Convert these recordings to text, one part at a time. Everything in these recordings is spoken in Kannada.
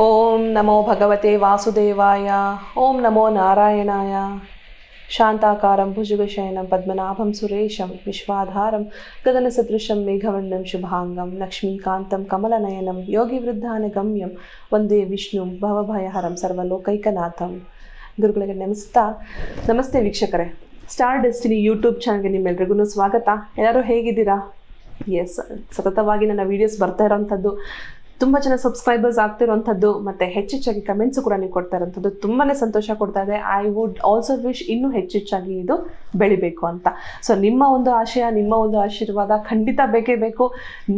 ಓಂ ನಮೋ ಭಗವತೆ ವಾಸುದೇವಾಯ, ಓಂ ನಮೋ ನಾರಾಯಣಾಯ. ಶಾಂತಾಕಾರಂ ಭುಜುಗಶಯನಂ ಪದ್ಮನಾಭಂ ಸುರೇಶಂ ವಿಶ್ವಾಧಾರಂ ಗಗನಸದೃಶಂ ಮೇಘವರ್ಣಂ ಶುಭಾಂಗಂ ಲಕ್ಷ್ಮೀಕಾಂತಂ ಕಮಲನಯನಂ ಯೋಗಿವೃದ್ಧಾನಗಮ್ಯಂ ವಂದೇ ವಿಷ್ಣು ಭವಭಯಹರಂ ಸರ್ವಲೋಕೈಕನಾಥಂ. ಗುರುಗಳಿಗೆ ನಮಸ್ತಾ. ನಮಸ್ತೆ ವೀಕ್ಷಕರೇ. ಸ್ಟಾರ್ ಡೆಸ್ಟಿನಿ ಯೂಟ್ಯೂಬ್ ಚಾನಲ್ಗೆ ನಿಮ್ಮೆಲ್ರಿಗೂ ಸ್ವಾಗತ. ಎಲ್ಲರೂ ಹೇಗಿದ್ದೀರಾ? ಎಸ್ ಸತತವಾಗಿ ನನ್ನ ವೀಡಿಯೋಸ್ ಬರ್ತಾ ಇರೋವಂಥದ್ದು ತುಂಬ ಜನ ಸಬ್ಸ್ಕ್ರೈಬರ್ಸ್ ಆಗ್ತಿರುವಂಥದ್ದು ಮತ್ತು ಹೆಚ್ಚೆಚ್ಚಾಗಿ ಕಮೆಂಟ್ಸು ಕೂಡ ನೀವು ಕೊಡ್ತಾ ಇರೋಂಥದ್ದು ತುಂಬಾ ಸಂತೋಷ ಕೊಡ್ತಾ ಇದೆ ಐ ವುಡ್ ಆಲ್ಸೋ ವಿಶ್ ಇನ್ನೂ ಹೆಚ್ಚೆಚ್ಚಾಗಿ ಇದು ಬೆಳಿಬೇಕು ಅಂತ. ಸೊ ನಿಮ್ಮ ಒಂದು ಆಶಯ, ನಿಮ್ಮ ಒಂದು ಆಶೀರ್ವಾದ ಖಂಡಿತ ಬೇಕೇ ಬೇಕು.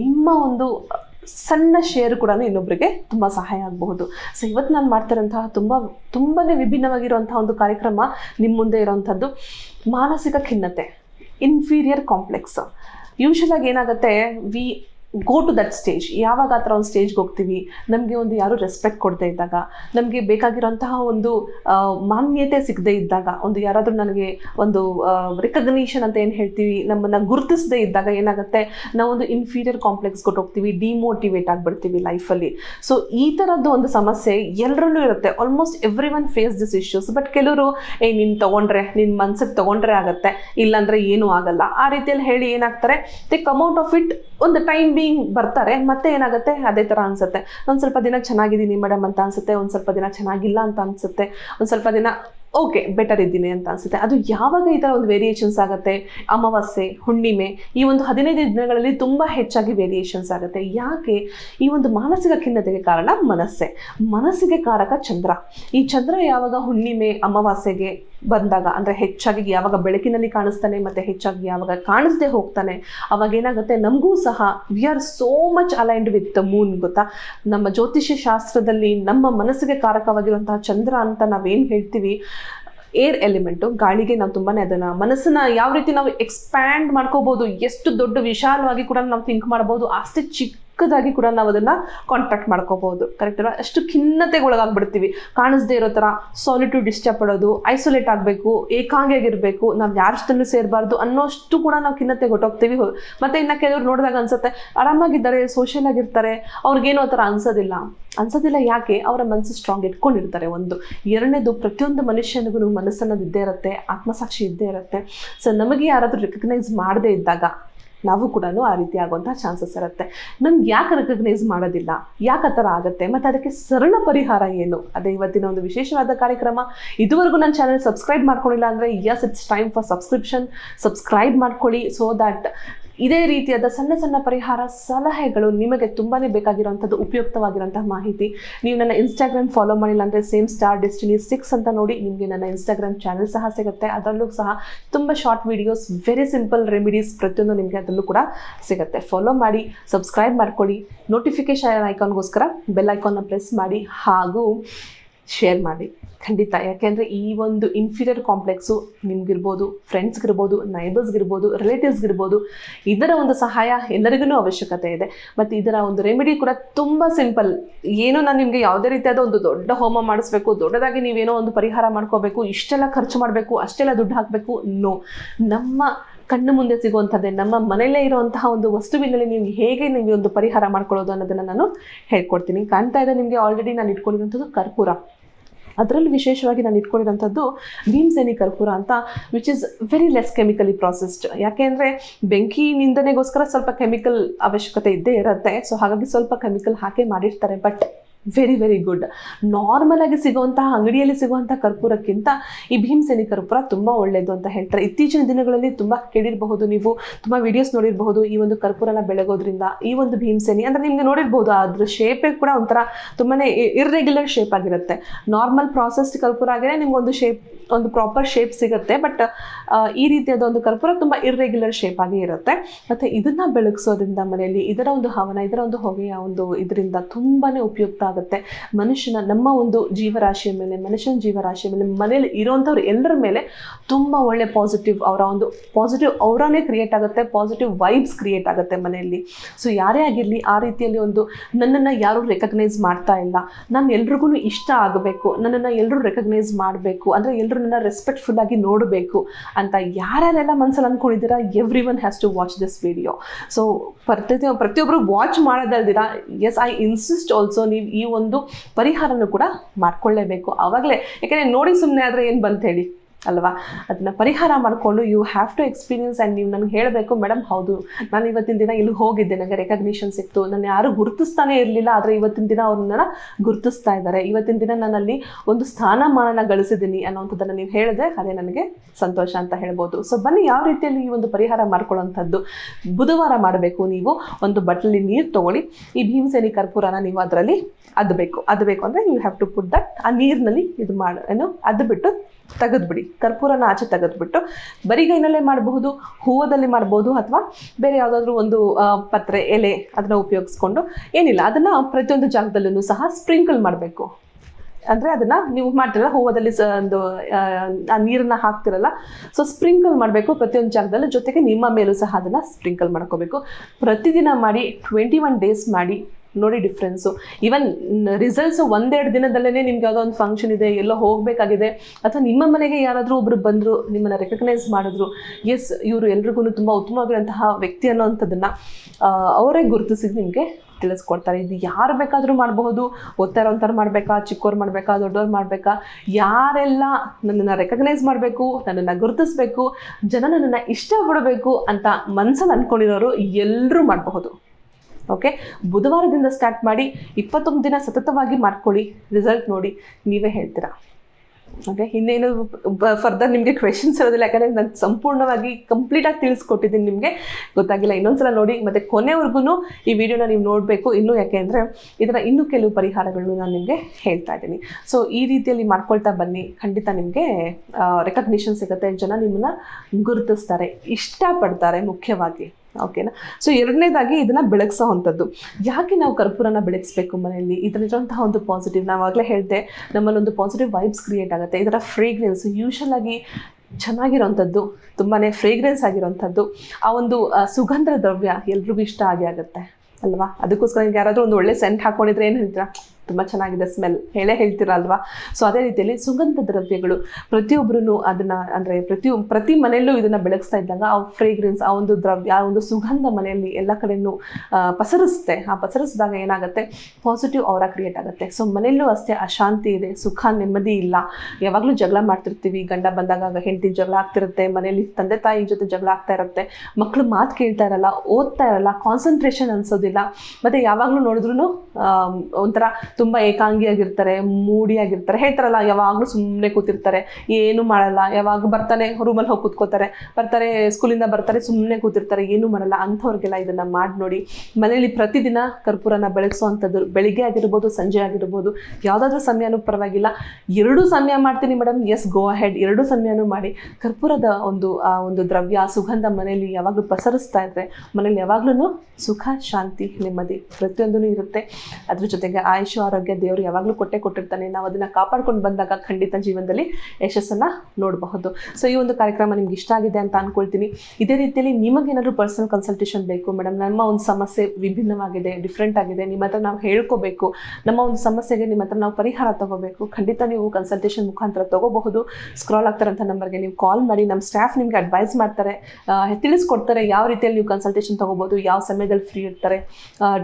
ನಿಮ್ಮ ಒಂದು ಸಣ್ಣ ಶೇರ್ ಕೂಡ ಇನ್ನೊಬ್ಬರಿಗೆ ತುಂಬ ಸಹಾಯ ಆಗಬಹುದು. ಸೊ ಇವತ್ತು ನಾನು ಮಾಡ್ತಿರೋಂತಹ ತುಂಬ ತುಂಬಾ ವಿಭಿನ್ನವಾಗಿರುವಂತಹ ಒಂದು ಕಾರ್ಯಕ್ರಮ ನಿಮ್ಮ ಮುಂದೆ ಇರೋವಂಥದ್ದು ಮಾನಸಿಕ ಖಿನ್ನತೆ ಇನ್ಫೀರಿಯರ್ ಕಾಂಪ್ಲೆಕ್ಸ್ ಯೂಶಲ್ ಆಗಿ ಏನಾಗುತ್ತೆ we go to that stage ಯಾವಾಗ ಆ ಥರ ಒಂದು ಸ್ಟೇಜ್ಗೆ ಹೋಗ್ತೀವಿ? ನಮಗೆ ಒಂದು ಯಾರು ರೆಸ್ಪೆಕ್ಟ್ ಕೊಡದೇ ಇದ್ದಾಗ, ನಮಗೆ ಬೇಕಾಗಿರೋಂತಹ ಒಂದು ಮಾನ್ಯತೆ ಸಿಗದೇ ಇದ್ದಾಗ, ಒಂದು ಯಾರಾದರೂ ನನಗೆ ಒಂದು ರಿಕಗ್ನಿಷನ್ ಅಂತ ಏನು ಹೇಳ್ತೀವಿ? ನಮ್ಮನ್ನು ಗುರುತಿಸದೇ ಇದ್ದಾಗ ಏನಾಗುತ್ತೆ? ನಾವೊಂದು ಇನ್ಫೀರಿಯರ್ ಕಾಂಪ್ಲೆಕ್ಸ್ ಹೋಗ್ತೀವಿ ಡಿಮೋಟಿವೇಟ್ ಆಗಿಬಿಡ್ತೀವಿ ಲೈಫಲ್ಲಿ ಸೊ ಈ ಥರದ್ದು ಒಂದು ಸಮಸ್ಯೆ ಎಲ್ಲರಲ್ಲೂ ಇರುತ್ತೆ. Almost everyone face this issues but ಕೆಲವರು, ಏ, ನೀನು ತೊಗೊಂಡ್ರೆ ನಿನ್ನ ಮನ್ಸಿಗೆ ತೊಗೊಂಡ್ರೆ ಆಗುತ್ತೆ. ಇಲ್ಲಾಂದರೆ ಏನೂ ಆಗಲ್ಲ. ಆ ರೀತಿಯಲ್ಲಿ ಹೇಳಿ ಏನಾಗ್ತಾರೆ? They come out of it ಒಂದು ಟೈಮ್ ಬೀಂಗ್ ಬರ್ತಾರೆ, ಮತ್ತೆ ಏನಾಗುತ್ತೆ? ಅದೇ ಥರ ಅನ್ಸುತ್ತೆ. ಒಂದು ಸ್ವಲ್ಪ ದಿನ ಚೆನ್ನಾಗಿದ್ದೀನಿ ಮೇಡಮ್ ಅಂತ ಅನ್ಸುತ್ತೆ, ಒಂದು ಸ್ವಲ್ಪ ದಿನ ಚೆನ್ನಾಗಿಲ್ಲ ಅಂತ ಅನ್ಸುತ್ತೆ. ಒಂದು ಸ್ವಲ್ಪ ದಿನ ಓಕೆ ಬೆಟರ್ ಇದ್ದೀನಿ ಅಂತ ಅನ್ಸುತ್ತೆ. ಅದು ಯಾವಾಗ ಈ ಥರ ಒಂದು ವೇರಿಯೇಷನ್ಸ್ ಆಗುತ್ತೆ? ಅಮಾವಾಸ್ಯೆ, ಹುಣ್ಣಿಮೆ, ಈ ಒಂದು ಹದಿನೈದು ದಿನಗಳಲ್ಲಿ ತುಂಬ ಹೆಚ್ಚಾಗಿ ವೇರಿಯೇಷನ್ಸ್ ಆಗುತ್ತೆ. ಯಾಕೆ? ಈ ಒಂದು ಮಾನಸಿಕ ಖಿನ್ನತೆಗೆ ಕಾರಣ ಮನಸ್ಸೆ. ಮನಸ್ಸಿಗೆ ಕಾರಕ ಚಂದ್ರ. ಈ ಚಂದ್ರ ಯಾವಾಗ ಹುಣ್ಣಿಮೆ, ಅಮಾವಾಸ್ಯೆಗೆ ಬಂದಾಗ, ಅಂದರೆ ಹೆಚ್ಚಾಗಿ ಯಾವಾಗ ಬೆಳಕಿನಲ್ಲಿ ಕಾಣಿಸ್ತಾನೆ, ಮತ್ತು ಹೆಚ್ಚಾಗಿ ಯಾವಾಗ ಕಾಣಿಸದೆ ಹೋಗ್ತಾನೆ, ಅವಾಗ ಏನಾಗುತ್ತೆ? ನಮಗೂ ಸಹ we are so much aligned with the moon ಗೊತ್ತಾ? ನಮ್ಮ ಜ್ಯೋತಿಷ್ಯ ಶಾಸ್ತ್ರದಲ್ಲಿ ನಮ್ಮ ಮನಸ್ಸಿಗೆ ಕಾರಕವಾಗಿರುವಂತಹ ಚಂದ್ರ ಅಂತ ನಾವೇನು ಹೇಳ್ತೀವಿ? ಏರ್ ಎಲಿಮೆಂಟು, ಗಾಳಿಗೆ ನಾವು ತುಂಬಾ ಅದನ್ನು ಮನಸ್ಸನ್ನ ಯಾವ ರೀತಿ ನಾವು ಎಕ್ಸ್ಪ್ಯಾಂಡ್ ಮಾಡ್ಕೋಬೋದು, ಎಷ್ಟು ದೊಡ್ಡ ವಿಶಾಲವಾಗಿ ಕೂಡ ನಾವು ಥಿಂಕ್ ಮಾಡ್ಬೋದು, ಅಷ್ಟೇ ಚಿಕ್ಕದಾಗಿ ಕೂಡ ನಾವು ಅದನ್ನು ಕಾಂಟ್ಯಾಕ್ಟ್ ಮಾಡ್ಕೋಬಹುದು ಕರೆಕ್ಟ್ ಅಲ್ವಾ? ಅಷ್ಟು ಖಿನ್ನತೆಗೆ ಒಳಗಾಗ್ಬಿಡ್ತೀವಿ. ಕಾಣಿಸ್ದೇ ಇರೋ ಥರ ಸಾಲಿಟ್ಯೂಡ್ ಇಷ್ಟಪಡೋದು ಐಸೋಲೇಟ್ ಆಗಬೇಕು, ಏಕಾಂಗಿಯಾಗಿರಬೇಕು, ನಾವು ಯಾರ ಜೊತೆಲೂ ಸೇರಬಾರ್ದು ಅನ್ನೋಷ್ಟು ಕೂಡ ನಾವು ಖಿನ್ನತೆ ಹೊಟ್ಟೋಗ್ತೀವಿ ಮತ್ತೆ ಇನ್ನು ಕೆಲವ್ರು ನೋಡಿದಾಗ ಅನ್ಸುತ್ತೆ, ಆರಾಮಾಗಿದ್ದಾರೆ ಸೋಷಿಯಲ್ ಆಗಿರ್ತಾರೆ, ಅವ್ರಿಗೇನೋ ಆ ಥರ ಅನ್ಸೋದಿಲ್ಲ. ಅನ್ಸೋದಿಲ್ಲ ಯಾಕೆ? ಅವರ ಮನಸ್ಸು ಸ್ಟ್ರಾಂಗ್ ಇಟ್ಕೊಂಡಿರ್ತಾರೆ ಒಂದು. ಎರಡನೇದು, ಪ್ರತಿಯೊಂದು ಮನುಷ್ಯನಿಗೂ ಮನಸ್ಸನ್ನೋದು ಇದ್ದೇ ಇರುತ್ತೆ, ಆತ್ಮಸಾಕ್ಷಿ ಇದ್ದೇ ಇರುತ್ತೆ. ಸೊ ನಮಗೆ ಯಾರಾದರೂ ರೆಕಗ್ನೈಸ್ ಮಾಡದೇ ಇದ್ದಾಗ ನಾವು ಕೂಡ ಆ ರೀತಿ ಆಗುವಂಥ ಚಾನ್ಸಸ್ ಇರುತ್ತೆ. ನಮ್ಗೆ ಯಾಕೆ ರೆಕಗ್ನೈಸ್ ಮಾಡೋದಿಲ್ಲ? ಯಾಕೆ ಆ ಥರ ಆಗುತ್ತೆ? ಮತ್ತು ಅದಕ್ಕೆ ಸರಳ ಪರಿಹಾರ ಏನು? ಅದೇ ಇವತ್ತಿನ ಒಂದು ವಿಶೇಷವಾದ ಕಾರ್ಯಕ್ರಮ. ಇದುವರೆಗೂ ನನ್ನ ಚಾನಲ್ ಸಬ್ಸ್ಕ್ರೈಬ್ ಮಾಡ್ಕೊಂಡಿಲ್ಲ ಅಂದರೆ yes it's time for subscription subscribe ಮಾಡ್ಕೊಳ್ಳಿ ಸೊ ದ್ಯಾಟ್ ಇದೇ ರೀತಿಯಾದ ಸಣ್ಣ ಸಣ್ಣ ಪರಿಹಾರ ಸಲಹೆಗಳು ನಿಮಗೆ ತುಂಬಾ ಬೇಕಾಗಿರುವಂಥದ್ದು, ಉಪಯುಕ್ತವಾಗಿರುವಂತಹ ಮಾಹಿತಿ. ನೀವು ನನ್ನ ಇನ್ಸ್ಟಾಗ್ರಾಮ್ ಫಾಲೋ ಮಾಡಿಲ್ಲ ಅಂದರೆ ಸೇಮ್ ಸ್ಟಾರ್ ಡೆಸ್ಟಿನಿ ಸಿಕ್ಸ್ ಅಂತ ನೋಡಿ, ನಿಮಗೆ ನನ್ನ ಇನ್ಸ್ಟಾಗ್ರಾಮ್ ಚಾನಲ್ ಸಹ ಸಿಗುತ್ತೆ. ಅದರಲ್ಲೂ ಸಹ ತುಂಬ short videos very simple remedies ಪ್ರತಿಯೊಂದು ನಿಮಗೆ ಅದರಲ್ಲೂ ಕೂಡ ಸಿಗುತ್ತೆ. ಫಾಲೋ ಮಾಡಿ ಸಬ್ಸ್ಕ್ರೈಬ್ ಮಾಡ್ಕೊಳ್ಳಿ. ನೋಟಿಫಿಕೇಶನ್ ಐಕಾನ್ಗೋಸ್ಕರ ಬೆಲ್ ಐಕಾನ್ನ ಪ್ರೆಸ್ ಮಾಡಿ ಹಾಗೂ ಶೇರ್ ಮಾಡಿ. ಖಂಡಿತ. ಯಾಕೆಂದರೆ ಈ ಒಂದು ಇನ್ಫೀರಿಯರ್ ಕಾಂಪ್ಲೆಕ್ಸು ನಿಮ್ಗಿರ್ಬೋದು ಫ್ರೆಂಡ್ಸ್ಗಿರ್ಬೋದು ನೈಬರ್ಸ್ಗಿರ್ಬೋದು ರಿಲೇಟಿವ್ಸ್ಗಿರ್ಬೋದು ಇದರ ಒಂದು ಸಹಾಯ ಎಲ್ಲರಿಗೂ ಅವಶ್ಯಕತೆ ಇದೆ. ಮತ್ತು ಇದರ ಒಂದು ರೆಮಿಡಿ ಕೂಡ ತುಂಬ ಸಿಂಪಲ್ ಏನೋ ನಾನು ನಿಮಗೆ ಯಾವುದೇ ರೀತಿಯಾದ ಒಂದು ದೊಡ್ಡ ಹೋಮ ಮಾಡಿಸ್ಬೇಕು, ದೊಡ್ಡದಾಗಿ ನೀವೇನೋ ಒಂದು ಪರಿಹಾರ ಮಾಡ್ಕೋಬೇಕು, ಇಷ್ಟೆಲ್ಲ ಖರ್ಚು ಮಾಡಬೇಕು, ಅಷ್ಟೆಲ್ಲ ದುಡ್ಡು ಹಾಕಬೇಕು ನೋ ನಮ್ಮ ಕಣ್ಣು ಮುಂದೆ ಸಿಗುವಂಥದ್ದೇ, ನಮ್ಮ ಮನೆಯಲ್ಲೇ ಇರುವಂತಹ ಒಂದು ವಸ್ತುವಿನಲ್ಲಿ ನೀವು ಹೇಗೆ ನೀವು ಒಂದು ಪರಿಹಾರ ಮಾಡ್ಕೊಳ್ಳೋದು ಅನ್ನೋದನ್ನು ನಾನು ಹೇಳ್ಕೊಡ್ತೀನಿ. ಕಾಣ್ತಾ ಇದೆ ನಿಮಗೆ ಆಲ್ರೆಡಿ ನಾನು ಇಟ್ಕೊಂಡಿರುವಂಥದ್ದು ಕರ್ಪೂರ. ಅದರಲ್ಲಿ ವಿಶೇಷವಾಗಿ ನಾನು ಇಟ್ಕೊಂಡಿರೋಂಥದ್ದು ಭೀಮ್ಸೇನಿ ಕರ್ಪೂರ ಅಂತ which is very less chemically processed ಯಾಕೆ ಅಂದರೆ ಬೆಂಕಿ ನಿಂದನೆಗೋಸ್ಕರ ಸ್ವಲ್ಪ ಕೆಮಿಕಲ್ ಅವಶ್ಯಕತೆ ಇದ್ದೇ ಇರುತ್ತೆ. ಸೊ ಹಾಗಾಗಿ ಸ್ವಲ್ಪ ಕೆಮಿಕಲ್ ಹಾಕೇ ಮಾಡಿರ್ತಾರೆ but very very good normal ಆಗಿ ಸಿಗುವಂತಹ ಅಂಗಡಿಯಲ್ಲಿ ಸಿಗುವಂತಹ ಕರ್ಪೂರಕ್ಕಿಂತ ಈ ಭೀಮಸೇನಿ ಕರ್ಪೂರ ತುಂಬಾ ಒಳ್ಳೇದು ಅಂತ ಹೇಳ್ತಾರೆ. ಇತ್ತೀಚಿನ ದಿನಗಳಲ್ಲಿ ತುಂಬ ಕೇಳಿರಬಹುದು ನೀವು, ತುಂಬ ವಿಡಿಯೋಸ್ ನೋಡಿರಬಹುದು ಈ ಒಂದು ಕರ್ಪೂರನ ಬೆಳಗೋದ್ರಿಂದ. ಈ ಒಂದು ಭೀಮಸೇನಿ ಅಂದ್ರೆ ನಿಮ್ಗೆ ನೋಡಿರ್ಬೋದು ಅದ್ರ ಶೇಪೇ ಕೂಡ ಒಂಥರ ತುಂಬಾನೇ ಇರ್ರೆಗ್ಯುಲರ್ ಶೇಪ್ ಆಗಿರುತ್ತೆ. ನಾರ್ಮಲ್ ಪ್ರಾಸೆಸ್ಡ್ ಕರ್ಪೂರ ಆಗಿದ್ರೆ ನಿಮ್ಗೆ ಒಂದು ಶೇಪ್ ಒಂದು ಪ್ರಾಪರ್ ಶೇಪ್ ಸಿಗುತ್ತೆ ಬಟ್ ಈ ರೀತಿಯಾದ ಒಂದು ಕರ್ಪೂರ ತುಂಬ ಇರ್ರೆಗ್ಯುಲರ್ ಶೇಪ್ ಆಗಿ ಇರುತ್ತೆ. ಮತ್ತೆ ಇದನ್ನ ಬೆಳಗಿಸೋದ್ರಿಂದ ಮನೆಯಲ್ಲಿ ಇದರ ಒಂದು ಹವನ, ಇದರ ಒಂದು ಹೊಗೆಯ ಒಂದು ಇದರಿಂದ ತುಂಬಾನೇ ಉಪಯುಕ್ತ ಆಗುತ್ತೆ. ಮನುಷ್ಯನ ನಮ್ಮ ಒಂದು ಜೀವರಾಶಿಯ ಮೇಲೆ, ಮನುಷ್ಯನ ಜೀವರಾಶಿಯ ಮೇಲೆ ಮನೇಲಿ ಇರೋವಂಥವ್ರು ಎಲ್ಲರ ಮೇಲೆ ತುಂಬ ಒಳ್ಳೆ ಪಾಸಿಟಿವ್ ಅವರ ಒಂದು ಪಾಸಿಟಿವ್ ಅವರನ್ನೇ ಕ್ರಿಯೇಟ್ ಆಗುತ್ತೆ ಪಾಸಿಟಿವ್ ವೈಬ್ಸ್ ಕ್ರಿಯೇಟ್ ಆಗುತ್ತೆ ಮನೆಯಲ್ಲಿ. ಸೊ ಯಾರೇ ಆಗಿರಲಿ, ಆ ರೀತಿಯಲ್ಲಿ ಒಂದು ನನ್ನನ್ನು ಯಾರೂ ರೆಕಗ್ನೈಸ್ ಮಾಡ್ತಾ ಇಲ್ಲ. ನಾನು ಎಲ್ರಿಗೂ ಇಷ್ಟ ಆಗಬೇಕು. ನನ್ನನ್ನು ಎಲ್ಲರೂ ರೆಕಗ್ನೈಸ್ ಮಾಡಬೇಕು. ಅಂದರೆ ಎಲ್ಲರೂ ನನ್ನ ರೆಸ್ಪೆಕ್ಟ್ಫುಲ್ ಆಗಿ ನೋಡಬೇಕು ಅಂತ ಯಾರ್ಯಾರೆಲ್ಲ ಮನಸ್ಸಲ್ಲಿ ಅಂದ್ಕೊಂಡಿದ್ದೀರಾ everyone has to watch this video so ಪ್ರತಿ ಪ್ರತಿಯೊಬ್ಬರು ವಾಚ್ ಮಾಡೋದಲ್ದಿರ ಎಸ್ ಐ ಇನ್ಸಿಸ್ಟ್ ಆಲ್ಸೋ ನೀವು ಈ ಒಂದು ಪರಿಹಾರನೂ ಕೂಡ ಮಾಡ್ಕೊಳ್ಳೇಬೇಕು. ಆವಾಗಲೇ ಯಾಕೆಂದರೆ ನೋಡಿ ಸುಮ್ಮನೆ ಆದರೆ ಏನು ಬಂತ ಹೇಳಿ ಅಲ್ವಾ? ಅದನ್ನ ಪರಿಹಾರ ಮಾಡಿಕೊಂಡು you have to experience and ನೀವು ನನಗೆ ಹೇಳಬೇಕು ಮೇಡಮ್ ಹೌದು. ನಾನು ಇವತ್ತಿನ ದಿನ ಇಲ್ಲಿ ಹೋಗಿದ್ದೆ. ನನಗೆ ರೆಕಗ್ನಿಷನ್ ಸಿಕ್ತು. ನಾನು ಯಾರು ಗುರುತಿಸ್ತಾನೆ ಇರಲಿಲ್ಲ, ಆದರೆ ಇವತ್ತಿನ ದಿನ ಅವ್ರನ್ನ ಗುರುತಿಸ್ತಾ ಇದ್ದಾರೆ ಇವತ್ತಿನ ದಿನ ನಾನಲ್ಲಿ ಒಂದು ಸ್ಥಾನಮಾನನ ಗಳಿಸಿದ್ದೀನಿ ಅನ್ನೋವಂಥದ್ದನ್ನು ನೀವು ಹೇಳಿದ್ರೆ ಅದೇ ನನಗೆ ಸಂತೋಷ ಅಂತ ಹೇಳ್ಬೋದು. ಸೊ ಬನ್ನಿ, ಯಾವ ರೀತಿಯಲ್ಲಿ ಈ ಒಂದು ಪರಿಹಾರ ಮಾಡ್ಕೊಳ್ಳೋಂಥದ್ದು ಬುಧವಾರ ಮಾಡಬೇಕು ನೀವು. ಒಂದು ಬಟ್ಲಲ್ಲಿ ನೀರು ತೊಗೊಳ್ಳಿ. ಈ ಭೀಮಸೇನಿ ಕರ್ಪೂರನ ನೀವು ಅದರಲ್ಲಿ ಅದಬೇಕು. ಅದಬೇಕು ಅಂದರೆ you have to put that ಆ ನೀರಿನಲ್ಲಿ ಇದು ಮಾಡಿ, ಏನು, ಅದ್ಬಿಟ್ಟು ತೆಗೆದ್ಬಿಡಿ. ಕರ್ಪೂರನ ಆಚೆ ತೆಗೆದ್ಬಿಟ್ಟು ಬರಿಗೈನಲ್ಲೇ ಮಾಡಬಹುದು, ಹೂವದಲ್ಲಿ ಮಾಡ್ಬೋದು ಅಥವಾ ಬೇರೆ ಯಾವುದಾದ್ರೂ ಒಂದು ಪತ್ರೆ, ಎಲೆ ಅದನ್ನು ಉಪಯೋಗಿಸ್ಕೊಂಡು ಏನಿಲ್ಲ. ಅದನ್ನು ಪ್ರತಿಯೊಂದು ಜಾಗದಲ್ಲೂ ಸಹ ಸ್ಪ್ರಿಂಕಲ್ ಮಾಡಬೇಕು. ಅಂದರೆ ಅದನ್ನು ನೀವು ಮಾಡ್ತಿರಲ್ಲ, ಹೂವದಲ್ಲಿ ಒಂದು, ಆ ನೀರನ್ನು ಹಾಕ್ತಿರಲ್ಲ ಸೊ ಸ್ಪ್ರಿಂಕಲ್ ಮಾಡಬೇಕು ಪ್ರತಿಯೊಂದು ಜಾಗದಲ್ಲೂ. ಜೊತೆಗೆ ನಿಮ್ಮ ಮೇಲೂ ಸಹ ಅದನ್ನು ಸ್ಪ್ರಿಂಕಲ್ ಮಾಡ್ಕೋಬೇಕು. ಪ್ರತಿದಿನ ಮಾಡಿ ಟ್ವೆಂಟಿ ಒನ್ ಡೇಸ್ ಮಾಡಿ ನೋಡಿ ಡಿಫ್ರೆನ್ಸು ಈವನ್ ರಿಸಲ್ಟ್ಸು ಒಂದೆರಡು ದಿನದಲ್ಲೇ ನಿಮ್ಗೆ ಯಾವುದೋ ಒಂದು ಫಂಕ್ಷನ್ ಇದೆ, ಎಲ್ಲೋ ಹೋಗಬೇಕಾಗಿದೆ, ಅಥವಾ ನಿಮ್ಮ ಮನೆಗೆ ಯಾರಾದರೂ ಒಬ್ಬರು ಬಂದರು, ನಿಮ್ಮನ್ನು ರೆಕಗ್ನೈಸ್ ಮಾಡಿದ್ರು ಎಸ್ ಇವರು ಎಲ್ರಿಗೂ ತುಂಬ ಉತ್ತಮವಾಗಿರುವಂತಹ ವ್ಯಕ್ತಿ ಅನ್ನೋವಂಥದ್ದನ್ನು ಅವರೇ ಗುರುತಿಸಿ ನಿಮಗೆ ತಿಳಿಸ್ಕೊಡ್ತಾರೆ. ಇದು ಯಾರು ಬೇಕಾದರೂ ಮಾಡಬಹುದು ಓದ್ತಾ ಇರೋಂಥವ್ರು ಮಾಡಬೇಕಾ ಚಿಕ್ಕವ್ರು ಮಾಡಬೇಕಾ ದೊಡ್ಡವ್ರು ಮಾಡಬೇಕಾ, ಯಾರೆಲ್ಲ ನನ್ನನ್ನು ರೆಕಗ್ನೈಸ್ ಮಾಡಬೇಕು, ನನ್ನನ್ನು ಗುರುತಿಸ್ಬೇಕು ಜನ ನನ್ನನ್ನು ಇಷ್ಟಪಡಬೇಕು ಅಂತ ಮನಸ್ಸಲ್ಲಿ ಅಂದ್ಕೊಂಡಿರೋರು ಎಲ್ಲರೂ ಮಾಡಬಹುದು. ಓಕೆ? ಬುಧವಾರದಿಂದ ಸ್ಟಾರ್ಟ್ ಮಾಡಿ ಇಪ್ಪತ್ತೊಂದು ದಿನ ಸತತವಾಗಿ ಮಾಡ್ಕೊಳ್ಳಿ ರಿಸಲ್ಟ್ ನೋಡಿ, ನೀವೇ ಹೇಳ್ತೀರಾ? ಓಕೆ? ಇನ್ನೇನು ಫರ್ದರ್ ನಿಮಗೆ ಕ್ವೆಶನ್ಸ್ ಇರೋದಿಲ್ಲ, ಯಾಕಂದರೆ ನಾನು ಸಂಪೂರ್ಣವಾಗಿ ಕಂಪ್ಲೀಟಾಗಿ ತಿಳಿಸ್ಕೊಟ್ಟಿದ್ದೀನಿ ನಿಮಗೆ. ಗೊತ್ತಾಗಿಲ್ಲ, ಇನ್ನೊಂದ್ಸಲ ನೋಡಿ, ಮತ್ತು ಕೊನೆವರೆಗೂ ಈ ವಿಡಿಯೋನ ನೀವು ನೋಡಬೇಕು. ಇನ್ನೂ ಯಾಕೆ ಅಂದರೆ ಇದರ ಇನ್ನೂ ಕೆಲವು ಪರಿಹಾರಗಳನ್ನು ನಾನು ನಿಮಗೆ ಹೇಳ್ತಾ ಇದ್ದೀನಿ. ಸೊ ಈ ರೀತಿಯಲ್ಲಿ ಮಾಡ್ಕೊಳ್ತಾ ಬನ್ನಿ. ಖಂಡಿತ ನಿಮಗೆ ರೆಕಗ್ನಿಷನ್ ಸಿಗುತ್ತೆ. ಜನ ನಿಮ್ಮನ್ನು ಗುರುತಿಸ್ತಾರೆ, ಇಷ್ಟಪಡ್ತಾರೆ ಮುಖ್ಯವಾಗಿ. ಓಕೆನಾ ಸೊ ಎರಡನೇದಾಗಿ ಇದನ್ನು ಬೆಳಗ್ಸೋ ಅಂಥದ್ದು ಯಾಕೆ ನಾವು ಕರ್ಪೂರನ ಬೆಳಗಿಸ್ಬೇಕು ಮನೆಯಲ್ಲಿ? ಇದರಲ್ಲಿರುವಂತಹ ಒಂದು ಪಾಸಿಟಿವ್ ನಾವು ಆಗಲೇ ಹೇಳಿದೆ, ನಮ್ಮಲ್ಲೊಂದು ಪಾಸಿಟಿವ್ ವೈಬ್ಸ್ ಕ್ರಿಯೇಟ್ ಆಗುತ್ತೆ. ಇದರ ಫ್ರೇಗ್ರೆನ್ಸ್ ಯೂಶಲ್ ಆಗಿ ಚೆನ್ನಾಗಿರೋವಂಥದ್ದು ತುಂಬಾ ಫ್ರೇಗ್ರೆನ್ಸ್ ಆಗಿರೋವಂಥದ್ದು ಆ ಒಂದು ಸುಗಂಧ ದ್ರವ್ಯ ಎಲ್ರಿಗೂ ಇಷ್ಟ ಆಗಿ ಆಗುತ್ತೆ. ಅಲ್ವಾ? ಅದಕ್ಕೋಸ್ಕರ ಯಾರಾದರೂ ಒಂದು ಒಳ್ಳೆ ಸೆಂಟ್ ಹಾಕ್ಕೊಂಡಿದ್ರೆ ಏನು ಹೇಳ್ತೀರಾ? ತುಂಬ ಚೆನ್ನಾಗಿದೆ ಸ್ಮೆಲ್ ಹೇಳೇ ಹೇಳ್ತಿರಲ್ವಾ? ಸೊ ಅದೇ ರೀತಿಯಲ್ಲಿ ಸುಗಂಧ ದ್ರವ್ಯಗಳು. ಪ್ರತಿಯೊಬ್ಬರೂ ಅದನ್ನು ಅಂದರೆ ಪ್ರತಿ ಪ್ರತಿ ಮನೆಯಲ್ಲೂ ಇದನ್ನು ಬೆಳಗಿಸ್ತಾ ಇದ್ದಾಗ ಆ ಫ್ರೇಗ್ರೆನ್ಸ್ ಆ ಒಂದು ದ್ರವ್ಯ, ಆ ಒಂದು ಸುಗಂಧ ಮನೆಯಲ್ಲಿ ಎಲ್ಲ ಕಡೆಯೂ ಪಸರಿಸುತ್ತೆ. ಆ ಪಸರಿಸಿದಾಗ ಏನಾಗುತ್ತೆ? ಪಾಸಿಟಿವ್ ಅವರ ಕ್ರಿಯೇಟ್ ಆಗುತ್ತೆ. ಸೊ ಮನೆಯಲ್ಲೂ ಅಷ್ಟೇ ಅಶಾಂತಿ ಇದೆ, ಸುಖ, ನೆಮ್ಮದಿ ಇಲ್ಲ. ಯಾವಾಗಲೂ ಜಗಳ ಮಾಡ್ತಿರ್ತೀವಿ. ಗಂಡ ಬಂದಾಗ ಹೆಂಡತಿ ಜಗಳ ಆಗ್ತಿರುತ್ತೆ. ಮನೆಯಲ್ಲಿ ತಂದೆ ತಾಯಿ ಜೊತೆ ಜಗಳ ಆಗ್ತಾ ಇರುತ್ತೆ. ಮಕ್ಕಳು ಮಾತು ಕೇಳ್ತಾ ಇರಲ್ಲ, ಓದ್ತಾ ಇರಲ್ಲ ಕಾನ್ಸಂಟ್ರೇಷನ್ ಅನ್ಸೋದಿಲ್ಲ. ಮತ್ತು ಯಾವಾಗಲೂ ನೋಡಿದ್ರು ಒಂಥರ ತುಂಬ ಏಕಾಂಗಿಯಾಗಿರ್ತಾರೆ, ಮೂಡಿಯಾಗಿರ್ತಾರೆ. ಹೇಳ್ತಾರಲ್ಲ, ಯಾವಾಗಲೂ ಸುಮ್ಮನೆ ಕೂತಿರ್ತಾರೆ. ಏನು ಮಾಡಲ್ಲ. ಯಾವಾಗ ಬರ್ತಾನೆ ರೂಮಲ್ಲಿ ಹೋಗಿ ಕೂತ್ಕೋತಾರೆ ಬರ್ತಾರೆ ಸ್ಕೂಲಿಂದ ಬರ್ತಾರೆ ಸುಮ್ಮನೆ ಕೂತಿರ್ತಾರೆ. ಏನು ಮಾಡಲ್ಲ. ಅಂಥವ್ರಿಗೆಲ್ಲ ಇದನ್ನು ಮಾಡಿ ನೋಡಿ. ಮನೆಯಲ್ಲಿ ಪ್ರತಿದಿನ ಕರ್ಪೂರನ ಬೆಳೆಸುವಂಥದ್ದು ಬೆಳಿಗ್ಗೆ ಆಗಿರ್ಬೋದು, ಸಂಜೆ ಆಗಿರ್ಬೋದು, ಯಾವುದಾದ್ರೂ ಸಮಯನೂ ಪರವಾಗಿಲ್ಲ. ಎರಡೂ ಸಮಯ ಮಾಡ್ತೀನಿ ಮೇಡಮ್ ಎಸ್ ಗೋ ಅಹೆಡ್ ಎರಡೂ ಸಮಯನೂ ಮಾಡಿ. ಕರ್ಪೂರದ ಒಂದು, ಆ, ಒಂದು ದ್ರವ್ಯ ಸುಗಂಧ ಮನೆಯಲ್ಲಿ ಯಾವಾಗಲೂ ಪಸರಿಸ್ತಾ ಇದ್ದರೆ ಮನೇಲಿ ಯಾವಾಗ್ಲೂ ಸುಖ, ಶಾಂತಿ, ನೆಮ್ಮದಿ ಪ್ರತಿಯೊಂದೂ ಇರುತ್ತೆ. ಅದ್ರ ಜೊತೆಗೆ ಆಯುಷು ಆರೋಗ್ಯ ದೇವರು ಯಾವಾಗಲೂ ಕೊಟ್ಟೆ ಕೊಟ್ಟಿರ್ತಾನೆ. ನಾವು ಅದನ್ನು ಕಾಪಾಡ್ಕೊಂಡು ಬಂದಾಗ ಖಂಡಿತ ಜೀವನದಲ್ಲಿ ಯಶಸ್ಸನ್ನು ನೋಡಬಹುದು. ಸೊ ಈ ಒಂದು ಕಾರ್ಯಕ್ರಮ ನಿಮ್ಗೆ ಇಷ್ಟ ಆಗಿದೆ ಅಂತ ಅನ್ಕೊಳ್ತೀನಿ. ಇದೇ ರೀತಿಯಲ್ಲಿ ನಿಮಗೇನಾದರೂ ಪರ್ಸನಲ್ ಕನ್ಸಲ್ಟೇಷನ್ ಬೇಕು ಮೇಡಮ್ ನಮ್ಮ ಒಂದು ಸಮಸ್ಯೆ ವಿಭಿನ್ನವಾಗಿದೆ ಡಿಫ್ರೆಂಟ್ ಆಗಿದೆ, ನಿಮ್ಮ ಹತ್ರ ನಾವು ಹೇಳ್ಕೋಬೇಕು. ನಮ್ಮ ಒಂದು ಸಮಸ್ಯೆಗೆ ನಿಮ್ಮ ಹತ್ರ ನಾವು ಪರಿಹಾರ ತಗೋಬೇಕು. ಖಂಡಿತ ನೀವು ಕನ್ಸಲ್ಟೇಷನ್ ಮುಖಾಂತರ ತಗೋಬಹುದು. ಸ್ಕ್ರಾಲ್ ಆಗ್ತಾರಂಥ ನಂಬರ್ಗೆ ನೀವು ಕಾಲ್ ಮಾಡಿ. ನಮ್ಮ ಸ್ಟಾಫ್ ನಿಮಗೆ ಅಡ್ವೈಸ್ ಮಾಡ್ತಾರೆ. ತಿಳಿಸ್ಕೊಡ್ತಾರೆ ಯಾವ ರೀತಿಯಲ್ಲಿ ನೀವು ಕನ್ಸಲ್ಟೇಷನ್ ತಗೋಬಹುದು, ಯಾವ ಸಮಯದಲ್ಲಿ ಫ್ರೀ ಇರ್ತಾರೆ.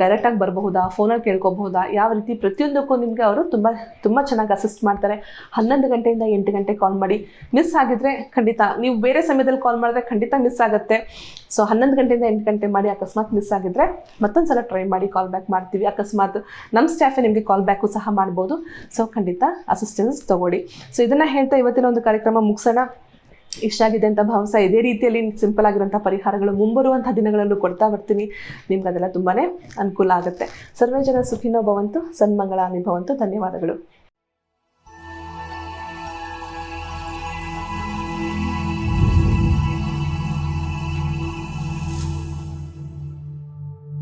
ಡೈರೆಕ್ಟಾಗಿ ಬರಬಹುದಾ? ಫೋನಲ್ಲಿ ಕೇಳ್ಕೋಬಹುದಾ? ಯಾವ ರೀತಿ ಪ್ರತಿಯೊಂದಕ್ಕೂ ನಿಮಗೆ ಅವರು ತುಂಬ ತುಂಬ ಚೆನ್ನಾಗಿ ಅಸಿಸ್ಟ್ ಮಾಡ್ತಾರೆ. ಹನ್ನೊಂದು ಗಂಟೆಯಿಂದ ಎಂಟು ಗಂಟೆ ಕಾಲ್ ಮಾಡಿ. ಮಿಸ್ ಆಗಿದ್ರೆ ಖಂಡಿತ, ನೀವು ಬೇರೆ ಸಮಯದಲ್ಲಿ ಕಾಲ್ ಮಾಡಿದ್ರೆ ಖಂಡಿತ ಮಿಸ್ ಆಗುತ್ತೆ. ಸೊ ಹನ್ನೊಂದು ಗಂಟೆಯಿಂದ ಎಂಟು ಗಂಟೆ ಮಾಡಿ ಅಕಸ್ಮಾತ್ ಮಿಸ್ ಆಗಿದ್ರೆ ಮತ್ತೊಂದು ಸಲ ಟ್ರೈ ಮಾಡಿ ಕಾಲ್ ಬ್ಯಾಕ್ ಮಾಡ್ತೀವಿ. ಅಕಸ್ಮಾತ್ ನಮ್ಮ ಸ್ಟಾಫೇ ನಿಮಗೆ ಕಾಲ್ ಬ್ಯಾಕು ಸಹ ಮಾಡ್ಬೋದು. ಸೊ ಖಂಡಿತ ಅಸಿಸ್ಟೆನ್ಸ್ ತಗೊಳ್ಳಿ. ಸೊ ಇದನ್ನು ಹೇಳ್ತಾ ಇವತ್ತಿನ ಒಂದು ಕಾರ್ಯಕ್ರಮ ಮುಗಿಸೋಣ. ಇಷ್ಟ ಆಗಿದೆ ಅಂತ ಭಾವಿಸ ಇದೇ ರೀತಿಯಲ್ಲಿ ಸಿಂಪಲ್ ಆಗಿರುವಂಥ ಪರಿಹಾರಗಳು ಮುಂಬರುವಂಥ ದಿನಗಳಲ್ಲೂ ಕೊಡ್ತಾ ಬರ್ತೀನಿ. ನಿಮ್ಗೆ ಅದೆಲ್ಲ ತುಂಬಾ ಅನುಕೂಲ ಆಗುತ್ತೆ. ಸರ್ವೇ ಜನ ಸುಖಿನೋ ಭವಂತು, ಸನ್ಮಂಗಳಾನಿ ಭವಂತು. ಧನ್ಯವಾದಗಳು.